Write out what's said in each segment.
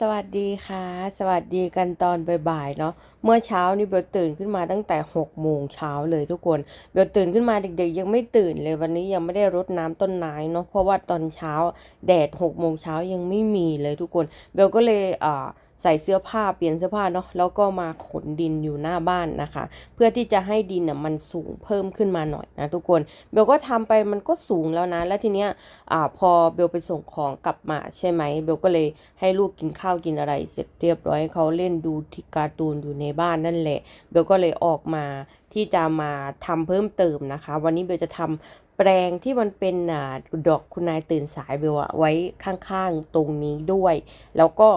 สวัสดีค่ะ สวัสดีกันตอนบ่ายๆเนาะ เมื่อเช้านี่เบลตื่นขึ้นมาตั้งแต่6โมงเช้าเลยทุกคนเบลตื่นขึ้นมาเด็กๆ ยังไม่ตื่นเลยวันนี้ยังไม่ได้รดน้ำต้นไม้เนาะเพราะว่าตอนเช้าแดด6โมงเช้ายังไม่มีเลยทุกคนเบลก็เลยอ่าใส่เสื้อผ้าเปลี่ยนเสื้อผ้าเนาะแล้วก็มาขนดินอยู่หน้าบ้านนะคะ เพื่อที่จะให้ดินน่ะมันสูงเพิ่มขึ้นมาหน่อยนะทุกคนเบลก็ทำไปมันก็สูงแล้วนะ แล้วทีเนี้ยอ่าพอเบลไปส่งของกลับมาใช่ไหมเบลก็เลยให้ลูกกินข้าวกินอะไรเสร็จเรียบร้อยเขาเล่นดูที่การ์ตูนอยู่ในบ้านนั่นแหละเบลก็เลยออกมาที่จะมาทำเพิ่มเติมนะคะ วันนี้เบลจะทำแปลงที่มันเป็นอดอกคุณนายตื่นสายเบลอะไว้ข้างๆตรงนี้ด้วย แล้วก็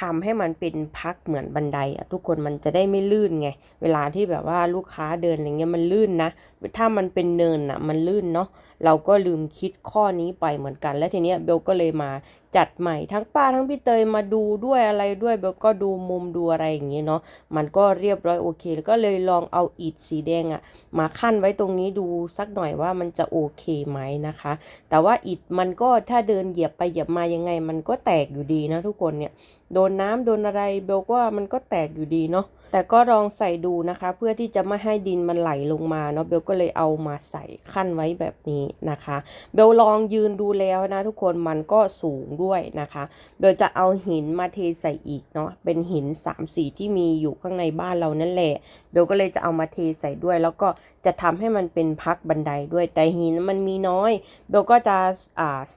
ทำให้มันเป็นพักเหมือนบันไดอะทุกคนมันจะได้ไม่ลื่นไง เวลาที่แบบว่าลูกค้าเดินอะไรเงี้ยมันลื่นนะ ถ้ามันเป็นเนินอะมันลื่นเนาะเราก็ลืมคิดข้อนี้ไปเหมือนกัน และทีเนี้ยเบลก็เลยมาจัดใหม่ทั้งป้าทั้งพี่เตยมาดูด้วยอะไรด้วยเบลก็ดูมุมดูอะไรอย่างเงี้ยเนาะมันก็เรียบร้อยโอเค แล้วก็เลยลองเอาอิฐสีแดงอะมาขั้นไว้ตรงนี้ดูสักหน่อยว่ามันจะโอเคเคไหมนะคะ แต่ว่าอิฐมันก็ถ้าเดินเหยียบไปเหยียบมายังไง มันก็แตกอยู่ดีนะทุกคนเนี่ย โดนน้ำโดนอะไรเบลก็ว่ามันก็แตกอยู่ดีเนาะ แต่ก็ลองใส่ดูนะคะ เพื่อที่จะไม่ให้ดินมันไหลลงมาเนาะเบลก็เลยเอามาใส่ขั้นไว้แบบนี้นะคะ เบลลองยืนดูแล้วนะทุกคนมันก็สูงด้วยนะคะ เบลจะเอาหินมาเทใส่อีกเนาะเป็นหิน3ามสีที่มีอยู่ข้างในบ้านเรานั่นแหละ เบลก็เลยจะเอามาเทใส่ด้วย แล้วก็จะทำให้มันเป็นพักบันไดด้วยแต่หินมันมีน้อย เบลก็จะ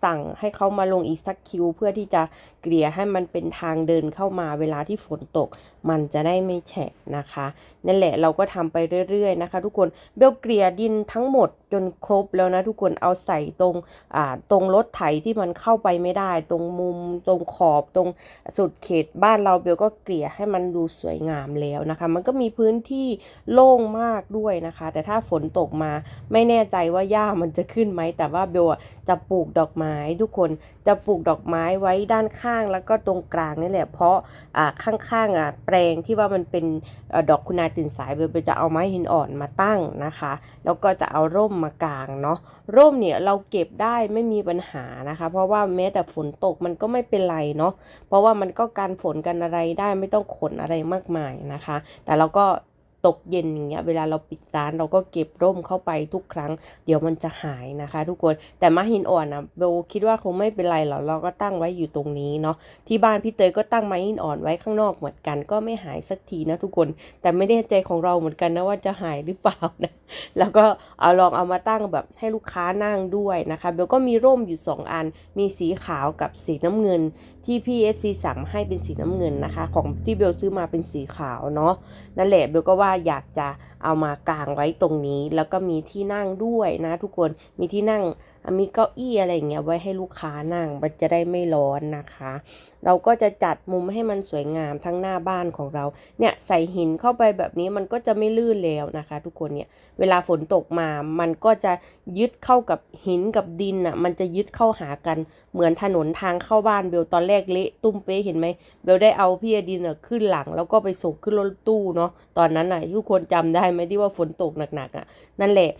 สั่งให้เขามาลงอีกสักคิว เพื่อที่จะเกลี่ยให้มันเป็นทางเดินเข้ามาเวลาที่ฝนตก มันจะได้ไม่แฉะนะคะ นั่นแหละเราก็ทำไปเรื่อยๆนะคะ ทุกคนเบลเกลี่ยดินทั้งหมดจนครบแล้วนะทุกคนเอาใส่ตรงอ่าตรงรถไถที่มันเข้าไปไม่ได้ ตรงมุมตรงขอบตรงสุดเขตบ้านเราเบลก็เกลี่ยให้มันดูสวยงามแล้วนะคะ มันก็มีพื้นที่โล่งมากด้วยนะคะ แต่ถ้าฝนตกมาไม่แน่ใจว่าหญ้ามันจะขึ้นไหมแต่ว่าเบลจะปลูกดอกไม้ทุกคนจะปลูกดอกไม้ไว้ด้านข้างแล้วก็ตรงกลางนี่แหละเพราะอ่าข้างๆอะแปลงที่ว่ามันเป็นดอกคุณนาตื่นสายเบลจะเอาไม้หินอ่อนมาตั้งนะคะ แล้วก็จะเอาร่มมากางเนาะร่มเนี่ยเราเก็บได้ไม่มีปัญหานะคะ เพราะว่าแม้แต่ฝนตกมันก็ไม่เป็นไรเนาะเพราะว่ามันก็การฝนกันอะไรได้ไม่ต้องขนอะไรมากมายนะคะ แต่เราก็ ตกเย็นอย่างเงี้ยเวลาเราปิดร้านเราก็เก็บร่มเข้าไปทุกครั้ง เดี๋ยวมันจะหายนะคะ ทุกคนแต่ม้หินอ่อนนะเบลคิดว่าคงไม่เป็นไรหรอกเราก็ตั้งไว้อยู่ตรงนี้เนาะที่บ้านพี่เตยก็ตั้งไม้หินอ่อนไว้ข้างนอกเหมือนกัน ก็ไม่หายสักทีนะทุกคน แต่ไม่แน่ใจของเราเหมือนกันนะว่าจะหายหรือเปล่านะแล้วก็เอาลองเอามาตั้งแบบให้ลูกค้านั่งด้วยนะคะเบลก็มีร่มอยู่ 2 อัน มีสีขาวกับสีน้ำเงิน ที่พี่ FC สั่งให้เป็นสีน้ำเงินนะคะ ของที่เบลซื้อมาเป็นสีขาวเนาะนั่นแหละเบลก็ว่าาอยากจะเอามากางไว้ตรงนี้ แล้วก็มีที่นั่งด้วยนะทุกคนมีที่นั่ง มีเก้าอี้อะไรอย่างเงี้ยไว้ให้ลูกค้านั่ง มันจะได้ไม่ร้อนนะคะ เราก็จะจัดมุมให้มันสวยงามทั้งหน้าบ้านของเรา เนี่ยใส่หินเข้าไปแบบนี้มันก็จะไม่ลื่นแล้วนะคะ ทุกคนเนี่ย เวลาฝนตกมา มันก็จะยึดเข้ากับหินกับดินอะ มันจะยึดเข้าหากัน เหมือนถนนทางเข้าบ้านเบลตอนแรกเละตุ้มเป๊ะเห็นไหมเบลได้เอาพี่อดินอะขึ้นหลัง แล้วก็ไปส่งขึ้นรถตู้เนาะ ตอนนั้นอะทุกคนจำได้ไหมที่ว่าฝนตกหนักๆอะ นั่นแหละ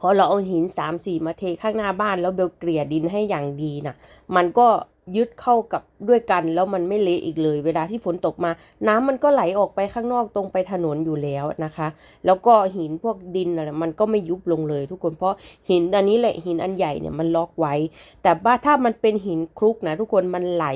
พอเราเอาหิน3ามสี่มาเทข้างหน้าบ้านแล้วเบลเกลี่ยดินให้อย่างดีนะมันก็ยึดเข้ากับด้วยกันแล้วมันไม่เละอีกเลย เวลาที่ฝนตกมา น้ำมันก็ไหลออกไปข้างนอกตรงไปถนนอยู่แล้วนะคะ แล้วก็หินพวกดินอะไรมันก็ไม่ยุบลงเลย ทุกคนเพราะหินอันนี้แหละหินอันใหญ่เนี่ยมันล็อกไว้ แต่ว่าถ้ามันเป็นหินคลุกนะทุกคนมันไหล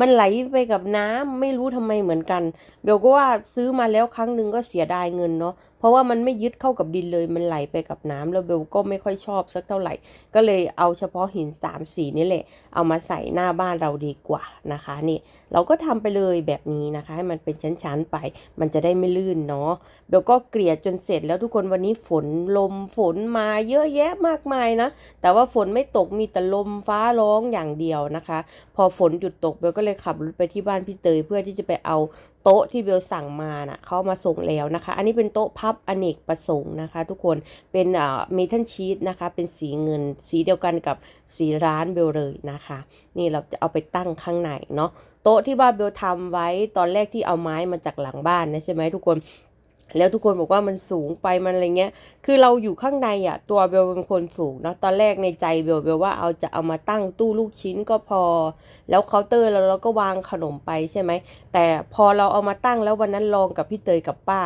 มันไหลไปกับน้ำไม่รู้ทำไมเหมือนกันเบลก็ว่าซื้อมาแล้วครั้งหนึ่งก็เสียดายเงินเนาะ ราะว่ามันไม่ยึดเข้ากับดินเลยมันไหลไปกับน้ำแล้วเบลก็ไม่ค่อยชอบสักเท่าไหร่ ก็เลยเอาเฉพาะหิน3ามสีนี่แหละ เอามาใส่หน้าบ้านเราดีกว่านะคะนี่เราก็ทำไปเลยแบบนี้นะคะ ให้มันเป็นชั้นๆไป มันจะได้ไม่ลื่นเนาะเบลก็เกลี่ยจนเสร็จแล้วทุกคนวันนี้ฝนลมฝนมาเยอะแยะมากมายนะ แต่ว่าฝนไม่ตกมีแต่ลมฟ้าร้องอย่างเดียวนะคะ พอฝนหยุดตกเบลก็เลยขับรถไปที่บ้านพี่เตยเพื่อที่จะไปเอา โต๊ะที่เบลสั่งมาน่ะเขามาส่งแล้วนะคะ อันนี้เป็นโต๊ะพับอเนกประสงค์นะคะ ทุกคนเป็นอ่าเมทัลชีตนะคะ เป็นสีเงินสีเดียวกันกับสีร้านเบลเลยนะคะ นี่เราจะเอาไปตั้งข้างในเนาะโต๊ะที่ว่าเบลทำไว้ตอนแรกที่เอาไม้มาจากหลังบ้านนะใช่ไหมทุกคน แล้วทุกคนบอกว่ามันสูงไปมันอะไรเงี้ย คือเราอยู่ข้างในอะ ตัวเบลเป็นคนสูงนะตอนแรกในใจเบลเบลว่าเอาจะเอามาตั้งตู้ลูกชิ้นก็พอ แล้วเคาน์เตอร์แล้วเราก็วางขนมไปใช่ไหม แต่พอเราเอามาตั้งแล้ววันนั้นลองกับพี่เตยกับป้า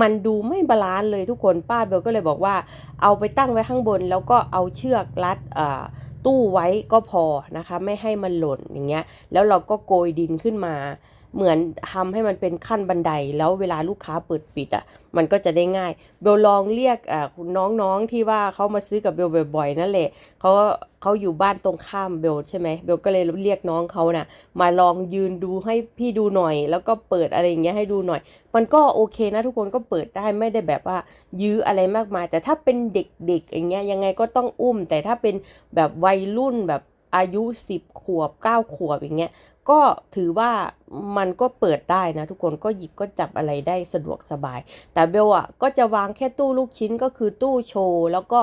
มันดูไม่บาลานซ์เลยทุกคนป้าเบลก็เลยบอกว่า เอาไปตั้งไว้ข้างบน แล้วก็เอาเชือกรัดอ่าตู้ไว้ก็พอนะคะ ไม่ให้มันหล่นอย่างเงี้ย แล้วเราก็โกยดินขึ้นมา เหมือนทำให้มันเป็นขั้นบันได แล้วเวลาลูกค้าเปิดปิดอะมันก็จะได้ง่าย เบลลองเรียกอ่าคุณน้องๆที่ว่าเขามาซื้อกับเบลบ่อยๆนั่นแหละเขาเขาอยู่บ้านตรงข้ามเบลใช่ไหมเบลก็เลยเรียกน้องเขาน่ะมาลองยืนดูให้พี่ดูหน่อย แล้วก็เปิดอะไรอย่างเงี้ยให้ดูหน่อย มันก็โอเคนะทุกคนก็เปิดได้ไม่ได้แบบว่า ยื้ออะไรมากมาย แต่ถ้าเป็นเด็กๆอย่างเงี้ยยังไงก็ต้องอุ้ม แต่ถ้าเป็นแบบวัยรุ่นแบบอายุ 10 ขวบ 9 ขวบอย่างเงี้ยก็ถือว่ามันก็เปิดได้นะทุกคนก็หยิบก็จับอะไรได้สะดวกสบาย แต่เบลอะก็จะวางแค่ตู้ลูกชิ้นก็คือตู้โชว์แล้วก็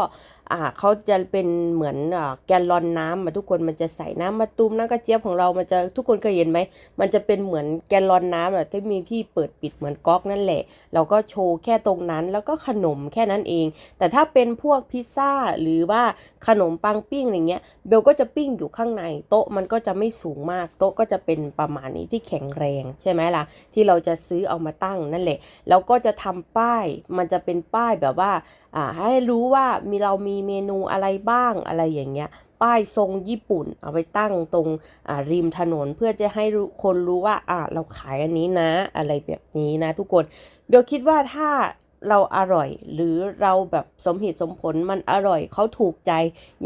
อ่าเขาจะเป็นเหมือนอ่าแกลลอนน้ำมาทุกคนมันจะใส่น้ำมาตุ้มน้ำกระเจี๊ยบของเรามันจะทุกคนเคยเห็นไหมมันจะเป็นเหมือนแกลลอนน้ำอะที่มีที่เปิดปิดเหมือนก๊อกนั่นแหละ เราก็โชว์แค่ตรงนั้นแล้วก็ขนมแค่นั้นเอง แต่ถ้าเป็นพวกพิซซ่าหรือว่าขนมปังปิ้งอะไรเงี้ยเบลก็จะปิ้งอยู่ข้างในโต๊ะมันก็จะไม่สูงมากโต๊ะก็จะเป็นประมาณนี้ที่แขข็งแรงใช่ไหมล่ะ ที่เราจะซื้อเอามาตั้งนั่นแหละ แล้วก็จะทำป้ายมันจะเป็นป้ายแบบว่าอ่าให้รู้ว่ามีเรามีเมนูอะไรบ้างอะไรอย่างเงี้ยป้ายทรงญี่ปุ่น เอาไปตั้งตรงริมถนนเพื่อจะให้คนรู้ว่าอ่าเราขายอันนี้นะ อะไรแบบนี้นะทุกคนเบลคิดว่าถ้า เราอร่อย หรือเราแบบสมเหตุสมผลมันอร่อยเขาถูกใจ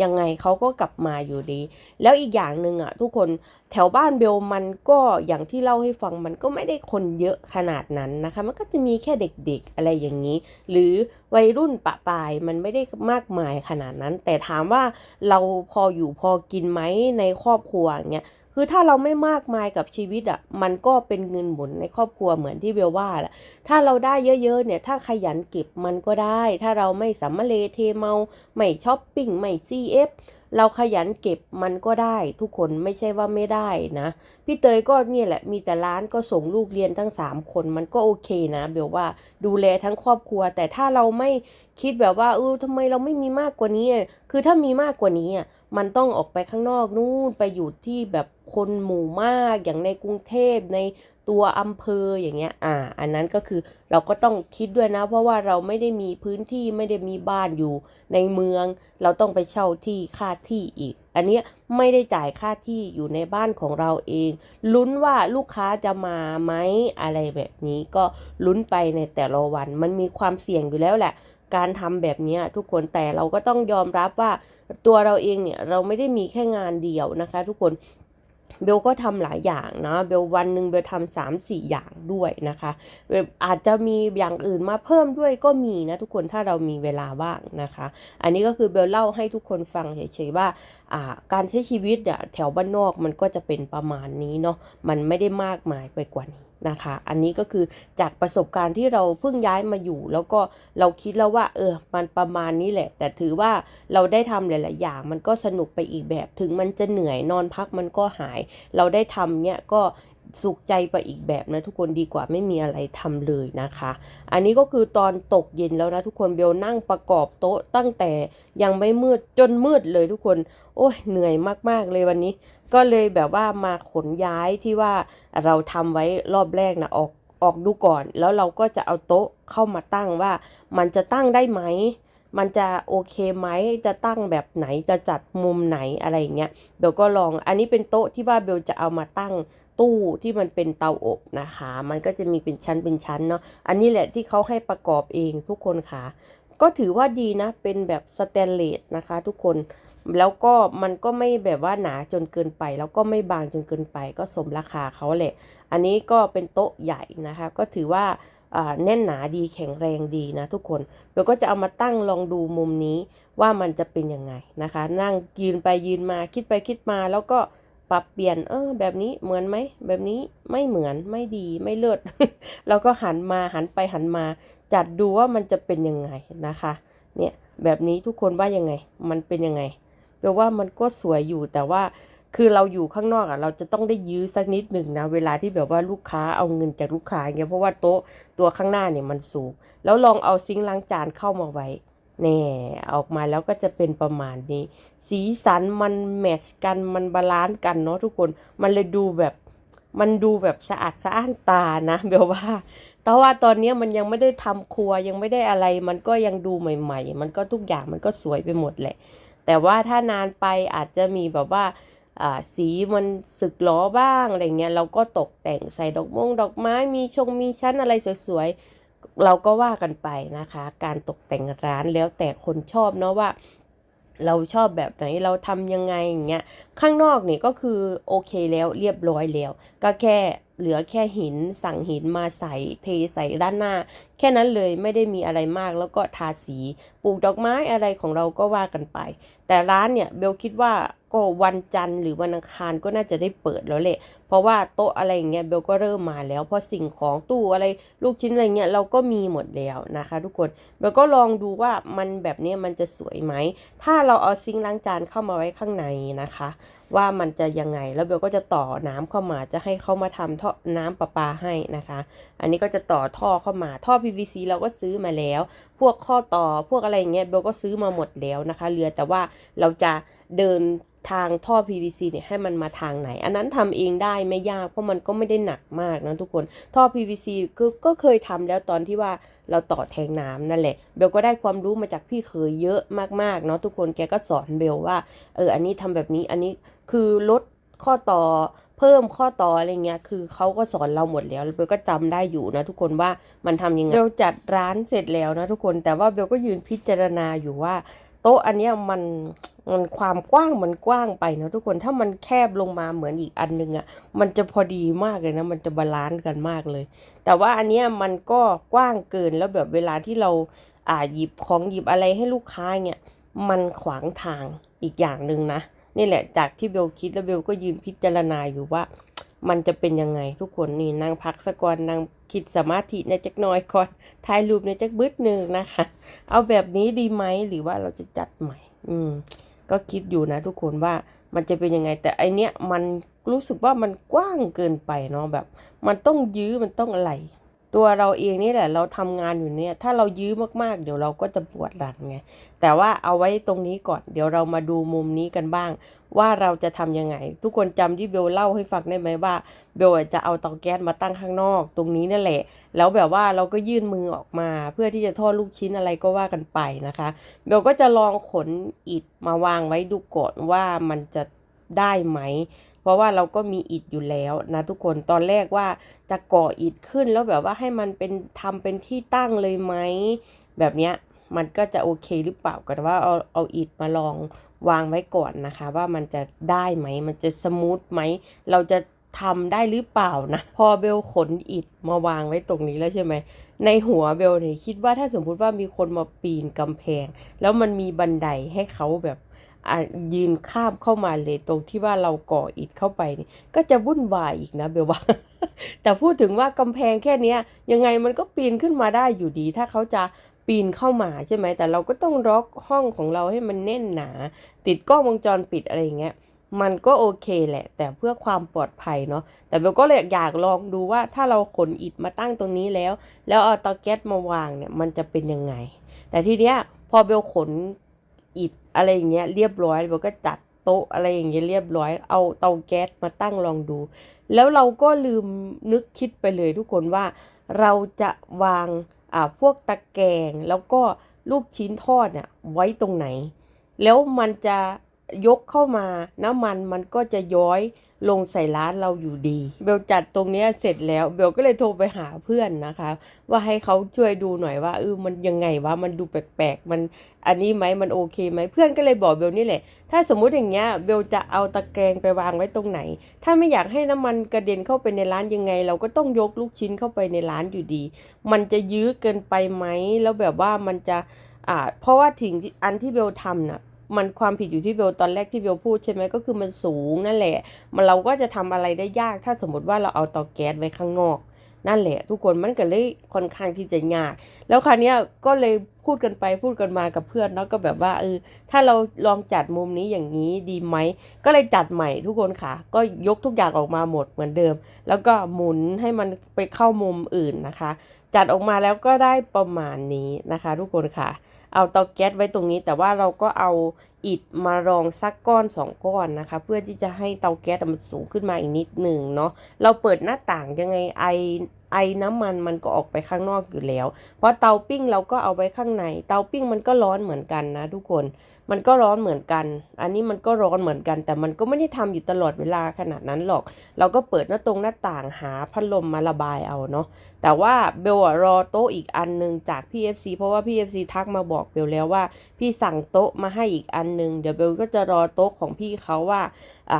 ยังไงเขาก็กลับมาอยู่ดี แล้วอีกอย่างหนึ่งอะทุกคนแถวบ้านเบลมันก็อย่างที่เล่าให้ฟังมันก็ไม่ได้คนเยอะขนาดนั้นนะคะ มันก็จะมีแค่เด็กๆอะไรอย่างนี้ หรือวัยรุ่นปะปายมันไม่ได้มากมายขนาดนั้น แต่ถามว่าเราพออยู่พอกินไหมในครอบครัวอย่างเงี้ย คือถ้าเราไม่มากมายกับชีวิตอะมันก็เป็นเงินหมุนในครอบครัวเหมือนที่เบลว่าแหละถ้าเราได้เยอะๆเนี่ยถ้าขยันเก็บมันก็ได้ ถ้าเราไม่สัมมาเลเทเมา ไม่ช้อปปิ้งไม่ซีเอฟ เราขยันเก็บมันก็ได้ ทุกคนไม่ใช่ว่าไม่ได้นะ พี่เตยก็เนี่ยแหละมีแต่ร้านก็ส่งลูกเรียนทั้ง 3 คนมันก็โอเคนะเบลว่าดูแลทั้งครอบครัว แต่ถ้าเราไม่คิดแบบว่าเออทำไมเราไม่มีมากกว่านี้ คือถ้ามีมากกว่านี้อะมันต้องออกไปข้างนอกนู่นไปอยู่ที่แบบคนหมู่มากอย่างในกรุงเทพใน ตัวอำเภออย่างเงี้ย อ่า อันนั้นก็คือเราก็ต้องคิดด้วยนะ เพราะว่าเราไม่ได้มีพื้นที่ไม่ได้มีบ้านอยู่ในเมือง เราต้องไปเช่าที่ค่าที่อีก อันเนี้ยไม่ได้จ่ายค่าที่อยู่ในบ้านของเราเอง ลุ้นว่าลูกค้าจะมาไหมอะไรแบบนี้ก็ลุ้นไปในแต่ละวัน มันมีความเสี่ยงอยู่แล้วแหละ การทำแบบนี้ทุกคนแต่เราก็ต้องยอมรับว่าตัวเราเองเนี่ยเราไม่ได้มีแค่งานเดียวนะคะ ทุกคน เบลก็ทำหลายอย่างนะ เบลวันหนึ่งเบลทำสามสี่อย่างด้วยนะคะเบลอาจจะมีอย่างอื่นมาเพิ่มด้วยก็มีนะทุกคนถ้าเรามีเวลาว่างนะคะ อันนี้ก็คือเบลเล่าให้ทุกคนฟังเฉยๆว่าการใช้ชีวิตอะแถวบ้านนอกมันก็จะเป็นประมาณนี้เนาะมันไม่ได้มากมายไปกว่านี้ นะคะ อันนี้ก็คือจากประสบการณ์ที่เราเพิ่งย้ายมาอยู่ แล้วก็เราคิดแล้วว่า เออ มันประมาณนี้แหละ แต่ถือว่าเราได้ทำหลาย ๆ อย่าง มันก็สนุกไปอีกแบบ ถึงมันจะเหนื่อยนอนพักมันก็หาย เราได้ทำเนี่ยก็ สุขใจไปอีกแบบนะทุกคนดีกว่าไม่มีอะไรทำเลยนะคะ อันนี้ก็คือตอนตกเย็นแล้วนะทุกคนเบลนั่งประกอบโต๊ะตั้งแต่ยังไม่มืดจนมืดเลยทุกคน โอ้ยเหนื่อยมากๆเลยวันนี้ ก็เลยแบบว่ามาขนย้ายที่ว่าเราทำไว้รอบแรกนะออกออกดูก่อน แล้วเราก็จะเอาโต๊ะเข้ามาตั้งว่า มันจะตั้งได้ไหมมันจะโอเคไหม จะตั้งแบบไหน จะจัดมุมไหนอะไรอย่างเงี้ย เบลก็ลอง อันนี้เป็นโต๊ะที่ว่าเบลจะเอามาตั้ง ตู้ที่มันเป็นเตาอบนะคะ มันก็จะมีเป็นชั้นเป็นชั้นเนาะ อันนี้แหละที่เขาให้ประกอบเองทุกคนค่ะ ก็ถือว่าดีนะ เป็นแบบสแตนเลสนะคะ ทุกคน แล้วก็มันก็ไม่แบบว่าหนาจนเกินไป แล้วก็ไม่บางจนเกินไป ก็สมราคาเขาแหละ อันนี้ก็เป็นโต๊ะใหญ่นะคะ ก็ถือว่าแน่นหนาดีแข็งแรงดีนะทุกคนเบลก็จะเอามาตั้งลองดูมุมนี้ว่ามันจะเป็นยังไงนะคะ นั่งยืนไปยืนมาคิดไปคิดมาแล้วก็ ปรับเปลี่ยนเออแบบนี้เหมือนไหมแบบนี้ไม่เหมือนไม่ดีไม่เลิศเราก็หันมาหันไปหันมา จัดดูว่ามันจะเป็นยังไงนะคะเนี่ยแบบนี้ทุกคนว่ายังไง มันเป็นยังไงแปลว่ามันก็สวยอยู่แต่ว่าคือเราอยู่ข้างนอกอะเราจะต้องได้ยื้อสักนิดหนึ่งนะเวลาที่แบบว่าลูกค้าเอาเงินจากลูกค้าเงี้ยเพราะว่าโต๊ะตัวข้างหน้าเนี่ยมันสูง แล้วลองเอาซิงค์ล้างจานเข้ามาไว้ นี่ออกมาแล้วก็จะเป็นประมาณนี้ สีสันมันแมทช์กันมันบาลานซ์กันเนาะทุกคนมันเลยดูแบบมันดูแบบสะอาดสะอ้านตานะแบบว่า แต่ว่าตอนนี้มันยังไม่ได้ทำครัวยังไม่ได้อะไร มันก็ยังดูใหม่ ๆ มันก็ทุกอย่างมันก็สวยไปหมดแหละ แต่ว่าถ้านานไปอาจจะมีแบบว่าอ่าสีมันสึกล้อบ้างอะไรเงี้ยเราก็ตกแต่งใส่ดอกมงดอกไม้มีชงมีชั้นอะไรสวยๆ เราก็ว่ากันไปนะคะ การตกแต่งร้านแล้วแต่คนชอบเนาะว่าเราชอบแบบไหนเราทำยังไงอย่างเงี้ยข้างนอกนี่ก็คือโอเคแล้วเรียบร้อยแล้ว ก็แค่เหลือแค่หินสั่งหินมาใส่เทใส่ด้านหน้า แค่นั้นเลยไม่ได้มีอะไรมากแล้วก็ทาสีปลูกดอกไม้อะไรของเราก็ว่ากันไป แต่ร้านเนี่ยเบลคิดว่าก็วันจันทร์หรือวันอังคารก็น่าจะได้เปิดแล้วแหละ เพราะว่าโต๊ะอะไรอย่างเงี้ยเบลก็เริ่มมาแล้ว เพราะสิ่งของตู้อะไรลูกชิ้นอะไรเงี้ยเราก็มีหมดแล้วนะคะ ทุกคนเบลก็ลองดูว่ามันแบบนี้มันจะสวยไหม ถ้าเราเอาซิงล้างจานเข้ามาไว้ข้างในนะคะ ว่ามันจะยังไงแล้วเบลก็จะต่อน้ำเข้ามาจะให้เขามาทำท่อน้ำประปาให้นะคะ อันนี้ก็จะต่อท่อเข้ามาท่อ PVC เราก็ซื้อมาแล้ว พวกข้อต่อพวกอะไรเงี้ยเบลก็ซื้อมาหมดแล้วนะคะเหลือแต่ว่าเราจะเดินทางท่อ PVC เนี่ยให้มันมาทางไหน อันนั้นทำเองได้ไม่ยากเพราะมันก็ไม่ได้หนักมากนะทุกคนท่อ PVC ก็ก็เคยทำแล้วตอนที่ว่าเราต่อแทงน้ำนั่นแหละเบลก็ได้ความรู้มาจากพี่เคยเยอะมากๆเนาะทุกคนแกก็สอนเบลว่าเอออันนี้ทำแบบนี้อันนี้คือลดข้อต่อเพิ่มข้อต่ออะไรเงี้ย คือเขาก็สอนเราหมดแล้วเบลก็จำได้อยู่นะทุกคนว่ามันทำยังไงเบลจัดร้านเสร็จแล้วนะทุกคนแต่ว่าเบลก็ยืนพิจารณาอยู่ว่า โต๊ะอันนี้มันมันความกว้างมันกว้างไปนะทุกคนถ้ามันแคบลงมาเหมือนอีกอันนึงอะ่ะมันจะพอดีมากเลยนะ มันจะบาลานซ์กันมากเลย แต่ว่าอันเนี้ยมันก็กว้างเกินแล้วแบบเวลาที่เราอ่าหยิบของหยิบอะไรให้ลูกค้าเนี่ยมันขวางทางอีกอย่างหนึ่งนะนี่แหละจากที่เบลคิดแล้วเบลก็ยืนพิจารณาอยู่ว่า มันจะเป็นยังไงทุกคนนี่นั่งพักสักก่อนนั่ง คิดสมาธิในจักน้อยก่อนถ่ายรูปในจักบึดหนึ่งนะคะ เอาแบบนี้ดีไหมหรือว่าเราจะจัดใหม่ อืม ก็คิดอยู่นะทุกคนว่ามันจะเป็นยังไง แต่ไอเนี้ยมันรู้สึกว่ามันกว้างเกินไปเนาะแบบ มันต้องยื้อมันต้องอะไร ตัวเราเองนี่แหละ เราทำงานอยู่เนี่ย ถ้าเรายื้อมากๆ เดี๋ยวเราก็จะปวดหลังไง แต่ว่าเอาไว้ตรงนี้ก่อน เดี๋ยวเรามาดูมุมนี้กันบ้าง ว่าเราจะทำยังไง ทุกคนจำที่เบลเล่าให้ฟังได้ไหมว่า เบลจะเอาเตาแก๊สมาตั้งข้างนอก ตรงนี้นั่นแหละ แล้วแบบว่าเราก็ยื่นมือออกมา เพื่อที่จะทอดลูกชิ้นอะไรก็ว่ากันไปนะคะ เบลก็จะลองขนอิฐมาวางไว้ดูก่อนว่ามันจะได้ไหม เพราะว่าเราก็มีอิฐอยู่แล้วนะทุกคนตอนแรกว่าจะก่ออิฐขึ้นแล้วแบบว่าให้มันเป็นทำเป็นที่ตั้งเลยไหมแบบเนี้ยมันก็จะโอเคหรือเปล่าก็แต่ว่าเอาเอาอิฐมาลองวางไว้ก่อนนะคะ ว่ามันจะได้ไหมมันจะสมูทไหมเราจะทำได้หรือเปล่านะพอเบลขนอิฐมาวางไว้ตรงนี้แล้วใช่ไหมในหัวเบลเนี่ยคิดว่าถ้าสมมุติว่ามีคนมาปีนกำแพง แล้วมันมีบันไดให้เขาแบบ ยืนข้ามเข้ามาเลยตรงที่ว่าเราก่ออิฐเข้าไปนี่ก็จะวุ่นวายอีกนะเบลว่า แต่พูดถึงว่ากำแพงแค่นี้ยังไงมันก็ปีนขึ้นมาได้อยู่ดี ถ้าเขาจะปีนเข้ามาใช่ไหมแต่เราก็ต้องล็อกห้องของเราให้มันแน่นหนา ติดกล้องวงจรปิดอะไรอย่างเงี้ยมันก็โอเคแหละ แต่เพื่อความปลอดภัยเนาะแต่เบลก็เลยอยากลองดูว่าถ้าเราขนอิฐมาตั้งตรงนี้แล้ว แล้วเอาตาแก๊สมาวางเนี่ยมันจะเป็นยังไง แต่ทีเนี้ยพอเบลขนอิฐ อะไรอย่างเงี้ยเรียบร้อยเบลก็จัดโต๊ะอะไรอย่างเงี้ยเรียบร้อย เอาเตาแก๊สมาตั้งลองดู แล้วเราก็ลืมนึกคิดไปเลยทุกคนว่าเราจะวางอ่าพวกตะแกรงแล้วก็ลูกชิ้นทอดเนี่ยไว้ตรงไหน แล้วมันจะ ยกเข้ามาน้ำมันมันก็จะย้อยลงใส่ร้านเราอยู่ดี เบลจัดตรงนี้เสร็จแล้ว เบลก็เลยโทรไปหาเพื่อนนะคะ ว่าให้เขาช่วยดูหน่อยว่าเออมันยังไงวะมันดูแปลกๆมันอันนี้ไหมมันโอเคไหมเพื่อนก็เลยบอกเบลนี่แหละ ถ้าสมมุติอย่างเงี้ยเบลจะเอาตะแกรงไปวางไว้ตรงไหน ถ้าไม่อยากให้น้ำมันกระเด็นเข้าไปในร้านยังไง เราก็ต้องยกลูกชิ้นเข้าไปในร้านอยู่ดี มันจะยื้อเกินไปไหมแล้วแบบว่ามันจะอ่าเพราะว่าถึงอันที่เบลทำน่ะ มันความผิดอยู่ที่เบลตอนแรกที่เบลพูดใช่ไหมก็คือมันสูงนั่นแหละ มันเราก็จะทำอะไรได้ยากถ้าสมมติว่าเราเอาเตาแก๊สไว้ข้างนอก นั่นแหละ ทุกคนมันก็เลยค่อนข้างที่จะยาก แล้วคราวนี้ก็เลยพูดกันไปพูดกันมากับเพื่อนเนาะก็แบบว่าเออถ้าเราลองจัดมุมนี้อย่างนี้ดีไหม ก็เลยจัดใหม่ทุกคนค่ะ ก็ยกทุกอย่างออกมาหมดเหมือนเดิม แล้วก็หมุนให้มันไปเข้ามุมอื่นนะคะ จัดออกมาแล้วก็ได้ประมาณนี้นะคะ ทุกคนค่ะ เอาเตาแก๊สไว้ตรงนี้ แต่ว่าเราก็เอาอิฐมารองสักก้อนสองก้อนนะคะ เพื่อที่จะให้เตาแก๊สมันสูงขึ้นมาอีกนิดหนึ่งเนาะเราเปิดหน้าต่างยังไงไอ ไอน้ำมันมันก็ออกไปข้างนอกอยู่แล้ว เพราะเตาปิ้งเราก็เอาไว้ข้างใน เตาปิ้งมันก็ร้อนเหมือนกันนะทุกคน มันก็ร้อนเหมือนกัน อันนี้มันก็ร้อนเหมือนกัน แต่มันก็ไม่ได้ทำอยู่ตลอดเวลาขนาดนั้นหรอก เราก็เปิดหน้าตรงหน้าต่างหาพัดลมมาระบายเอาเนาะ แต่ว่าเบลอะรอโต๊ะอีกอันหนึงจากพี่ FC เพราะว่าพี่ FC ทักมาบอกเบลแล้วว่า พี่สั่งโต๊ะมาให้อีกอันหนึง เดี๋ยวเบลก็จะรอโต๊ะของพี่เขาว่าอ่า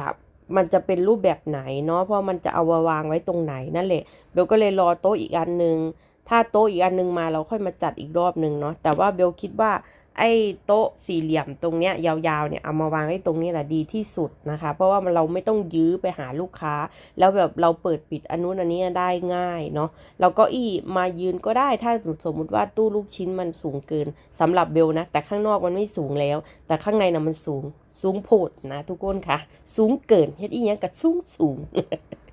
มันจะเป็นรูปแบบไหนเนาะเพราะมันจะเอามาวางไว้ตรงไหนนั่นแหละเบลก็เลยรอโต๊ะอีกอันหนึง ถ้าโต๊ะอีกอันหนึงมาเราค่อยมาจัดอีกรอบหนึ่งเนาะแต่ว่าเบลคิดว่า ไอ้โต๊ะสี่เหลี่ยมตรงเนี้ยยาวๆเนี่ยเอามาวางไว้ตรงนี้แหละดีที่สุดนะคะ เพราะว่าเราไม่ต้องยื้อไปหาลูกค้า แล้วแบบเราเปิดปิดอันนู้นอันนี้ได้ง่ายเนาะแล้วก็อีมายืนก็ได้ถ้าสมมุติว่าตู้ลูกชิ้นมันสูงเกินสำหรับเบลนะ แต่ข้างนอกมันไม่สูงแล้ว แต่ข้างในนะมันสูงสูงโพดนะทุกคนค่ะ สูงเกินเฮ็ดอีหยังกับสูงสูง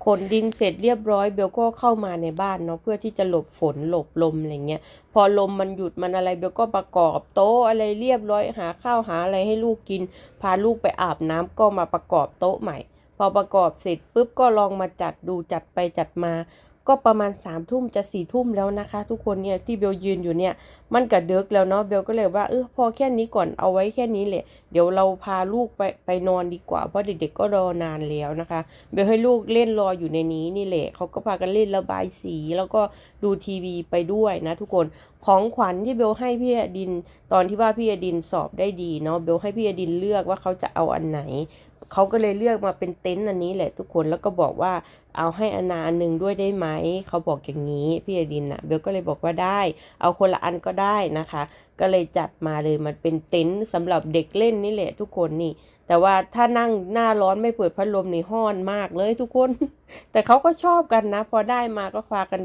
ขนดินเสร็จเรียบร้อยเบลก็เข้ามาในบ้านเนาะเพื่อที่จะหลบฝนหลบลมอะไรเงี้ยพอลมมันหยุดมันอะไรเบลก็ประกอบโต๊ะอะไรเรียบร้อยหาข้าวหาอะไรให้ลูกกิน พาลูกไปอาบน้ำก็มาประกอบโต๊ะใหม่ พอประกอบเสร็จปุ๊บก็ลองมาจัดดูจัดไปจัดมา ก็ประมาณ3ามทุ่มจะสี่ทุ่มแล้วนะคะ ทุกคนเนี่ยที่เบลยืนอยู่เนี่ยมันกระเดึกแล้วเนาะเบลก็เลยว่าเออพอแค่นี้ก่อนเอาไว้แค่นี้แหละ เดี๋ยวเราพาลูกไปไปนอนดีกว่าเพราะเด็กๆก็รอนานแล้วนะคะเบลให้ลูกเล่นรออยู่ในนี้นี่แหละเขาก็พากันเล่นระบายสี แล้วก็ดูทีวีไปด้วยนะทุกคนของขวัญที่เบลให้พี่อดิน ตอนที่ว่าพี่อดินสอบได้ดีเนาะเบลให้พี่อดินเลือกว่าเขาจะเอาอันไหนเขาก็เลยเลือกมาเป็นเต็นท์อันนี้แหละทุกคนแล้วก็บอกว่าเอาให้อนาอันหนึงด้วยได้ไหมเขาบอกอย่างนี้พี่อดินนะเบลก็เลยบอกว่าได้ เอาคนละอันก็ได้นะคะ ก็เลยจัดมาเลยมันเป็นเต็นท์สำหรับเด็กเล่นนี่แหละทุกคนนี่ แต่ว่าถ้านั่งหน้าร้อนไม่เปิดพัดลมนี่ห้อนมากเลยทุกคน แต่เขาก็ชอบกันนะ พอได้มาก็พากัน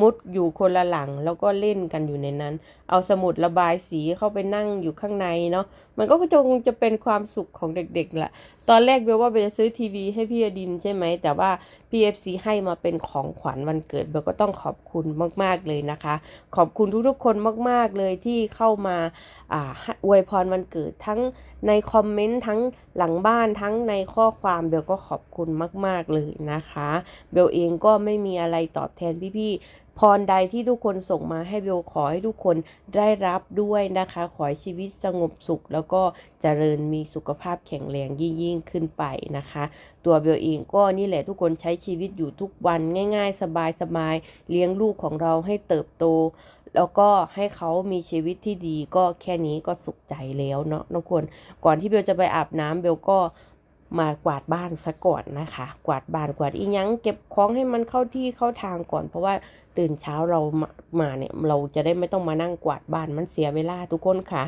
มุดอยู่คนละหลังแล้วก็เล่นกันอยู่ในนั้น เอาสมุดระบายสีเข้าไปนั่งอยู่ข้างในเนาะ มันก็คงจะเป็นความสุขของเด็กๆแหละตอนแรกเบลว่าเบลจะซื้อทีวีให้พี่อดินใช่ไหม แต่ว่า PFC ให้มาเป็นของขวัญวันเกิดเบลก็ต้องขอบคุณมากๆเลยนะคะ ขอบคุณทุกๆคนมากๆเลยที่เข้ามาอ่าอวยพรวันเกิดทั้งในคอมเมนต์ทั้งหลังบ้านทั้งในข้อความเบลก็ขอบคุณมาก ๆเลยนะคะ เบลเองก็ไม่มีอะไรตอบแทนพี่ๆ พรใดที่ทุกคนส่งมาให้เบลขอให้ทุกคนได้รับด้วยนะคะ ขอให้ชีวิตสงบสุข แล้วก็เจริญมีสุขภาพแข็งแรงยิ่งๆขึ้นไปนะคะ ตัวเบลเองก็นี่แหละทุกคนใช้ชีวิตอยู่ทุกวันง่าย ๆ สบายๆเลี้ยงลูกของเราให้เติบโตแล้วก็ให้เขามีชีวิตที่ดีก็แค่นี้ก็สุขใจแล้วเนาะทุกคน ก่อนที่เบลจะไปอาบน้ำเบลก็ มากวาดบ้านซะก่อนนะคะ กวาดบ้านกวาดอีหยังเก็บของให้มันเข้าที่เข้าทางก่อน เพราะว่าตื่นเช้าเรามาเนี่ยเราจะได้ไม่ต้องมานั่งกวาดบ้านมันเสียเวลาทุกคนค่ะ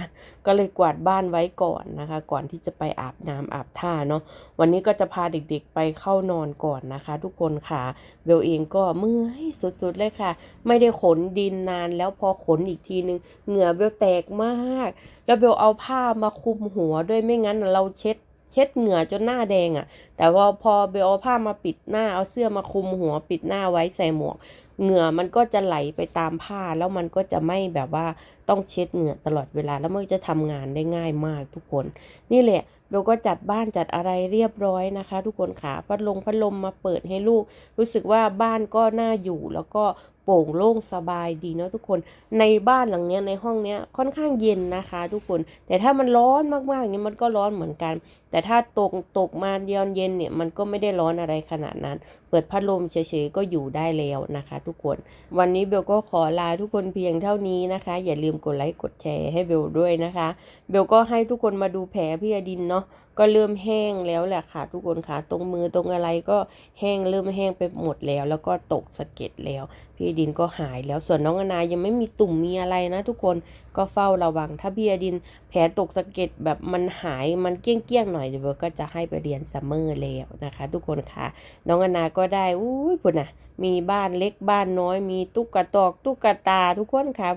ก็เลยกวาดบ้านไว้ก่อนนะคะ ก่อนที่จะไปอาบน้ำอาบท่าเนาะวันนี้ก็จะพาเด็กๆไปเข้านอนก่อนนะคะ ทุกคนค่ะเบลเองก็เมื่อยสุดๆเลยค่ะ ไม่ได้ขนดินนานแล้วพอขนอีกทีนึงเหงื่อเบลแตกมาก แล้วเบลเอาผ้ามาคลุมหัวด้วยไม่งั้นเราเช็ด เช็ดเหงื่อจนหน้าแดงอะ่ะ แต่ว่าพอเบลเอาผ้ามาปิดหน้าเอาเสื้อมาคลุมหัวปิดหน้าไว้ใส่หมวก เหงื่อมันก็จะไหลไปตามผ้าแล้วมันก็จะไม่แบบว่าต้องเช็ดเหงื่อตลอดเวลาแล้วมันจะทำงานได้ง่ายมากทุกคน นี่แหละ เบลก็จัดบ้านจัดอะไรเรียบร้อยนะคะ ทุกคนค่ะพัดลมพัดลมมาเปิดให้ลูก รู้สึกว่าบ้านก็น่าอยู่แล้วก็โปร่งโล่งสบายดีเนาะทุกคนในบ้านหลังเนี้ยในห้องเนี้ยค่อนข้างเย็นนะคะ ทุกคน แต่ถ้ามันร้อนมากๆอย่างเงี้ยมันก็ร้อนเหมือนกัน แต่ถ้าตกตกมาเย็นเย็นเนี่ยมันก็ไม่ได้ร้อนอะไรขนาดนั้น เปิดพัดลมเฉยๆก็อยู่ได้แล้วนะคะ ทุกคนวันนี้เบลก็ขอลาทุกคนเพียงเท่านี้นะคะ อย่าลืมกดไลค์กดแชร์ให้เบลด้วยนะคะ เบลก็ให้ทุกคนมาดูแผลพี่อดินเนาะะก็เริ่มแห้งแล้วแหละค่ะทุกคนค่ะตรงมือตรงอะไรก็แห้งเริ่มแห้งไปหมดแล้ว แล้วก็ตกสะเก็ดแล้ว พี่ดินก็หายแล้วส่วนน้องอนายังไม่มีตุ่มมีอะไรนะ ทุกคนก็เฝ้าระวัง ถ้าพี่ดินแผลตกสะเก็ดแบบมันหายมันเกี้ยงเกี้ยงหน่อยเดี๋ยวก็จะให้ไปเรียนซัมเมอร์แล้วนะคะ ทุกคนค่ะ น้องอนาก็ได้อุ้ยพุ่นนะมีบ้านเล็กบ้านน้อยมีตุ๊กตอกตุ๊กตาทุกคนค่ะ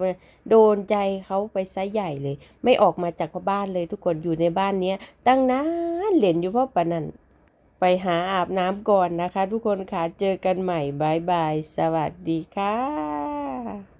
โดนใจเขาไปซะใหญ่เลย ไม่ออกมาจากบ้านเลยทุกคนอยู่ในบ้านเนี้ยตั้งตั้งนะเหรียญอยู่เพราะปะนั่นไปหาอาบน้ำก่อนนะคะ ทุกคนค่ะเจอกันใหม่บายบาย สวัสดีค่ะ